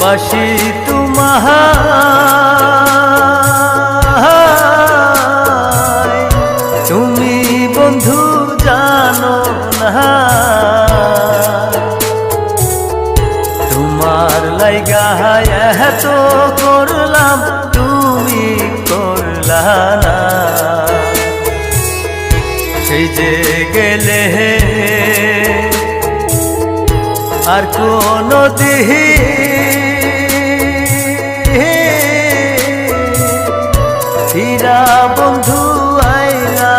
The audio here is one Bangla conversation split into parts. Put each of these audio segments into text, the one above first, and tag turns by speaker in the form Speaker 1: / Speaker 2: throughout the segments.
Speaker 1: বাসি তোমাহা তুমি বন্ধু জানো না তোমার লাইগা এত করলাম, তুমি করলা না। সেই যে গেলে হে আর কোনো দিহি হীরা বন্ধু আইলা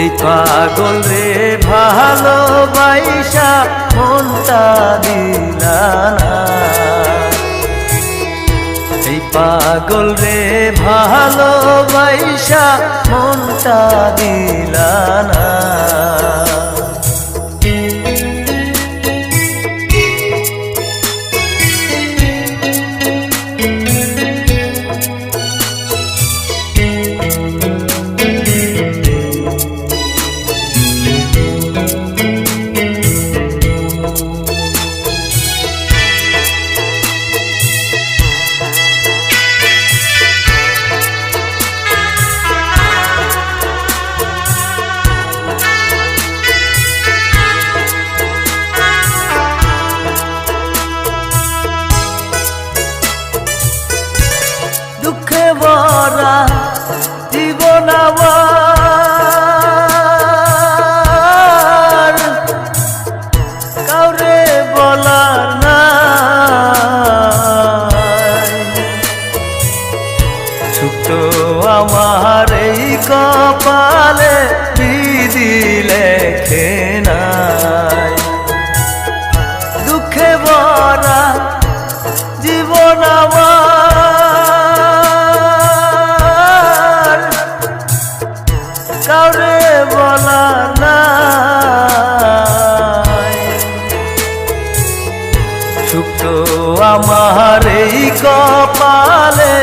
Speaker 1: এই পাগল রে ভালোবাইসা মনটা দিলা না। এই পাগল রে ভালোবাইসা মনটা দিলা না। ভরা জীবন আমার কাউরে বলার নাই। ছোট আমার এই কপালে বিধি লেখে দুঃখে ভরা আমার এই কপালে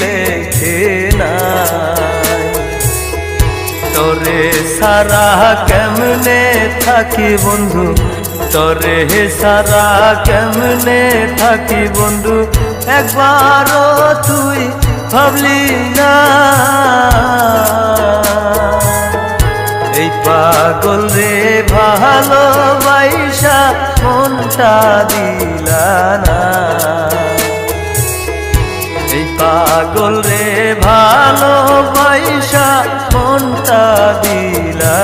Speaker 1: লেখে নাই? তোরে সারা কেমনে থাকি বন্ধু? তোরে সারা কেমনে থাকি বন্ধু? একবারও তুই ভাবলি না। এই পাগল রে ভালোবাইসা মনটা দিলা পাগল ভালো পয়সা মনটা দিলা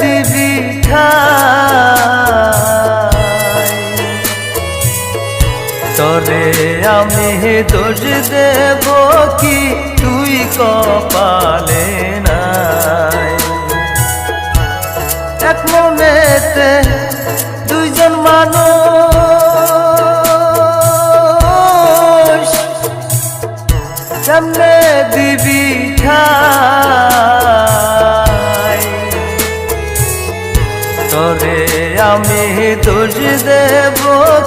Speaker 1: দিবি তরে আমি দোষ দেব কি? তুই কপালে নাই। এক মনেতে দুইজন মানুষ। কেমনে দিবি ঠাই দেব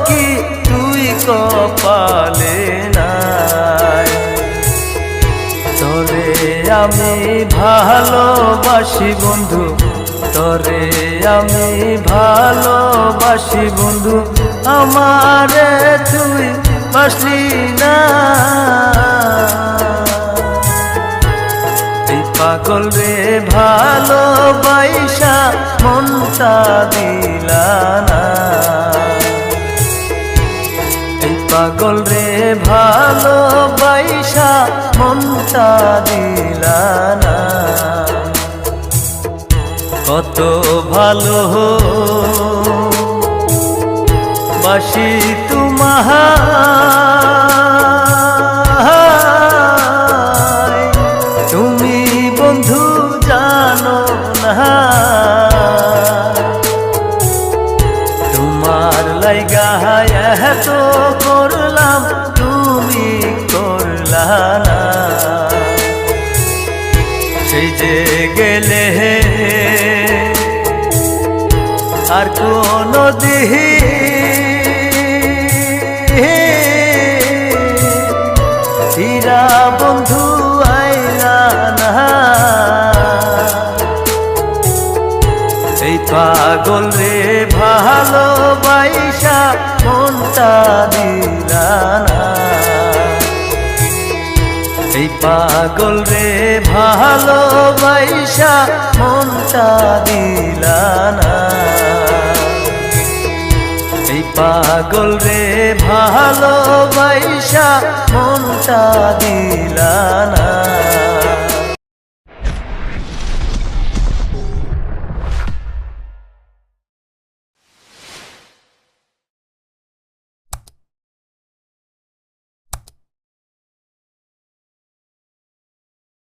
Speaker 1: কি? তুই কপালে নাই। তোরে আমি ভালোবাসি বন্ধু, তোরে আমি ভালোবাসি বন্ধু, আমারে তুই বাসলি না। পাগল রে ভালোবাইসা মনটা দিলা। কত ভালো বাসি তোমার হীরা বন্ধু আইলা পাগল রে ভালোবাইসা মনটা দিলা না। এই পাগল রে ভালোবাইসা মনটা দিলা পাগল রে ভালোবাইসা মনটা দিলা না।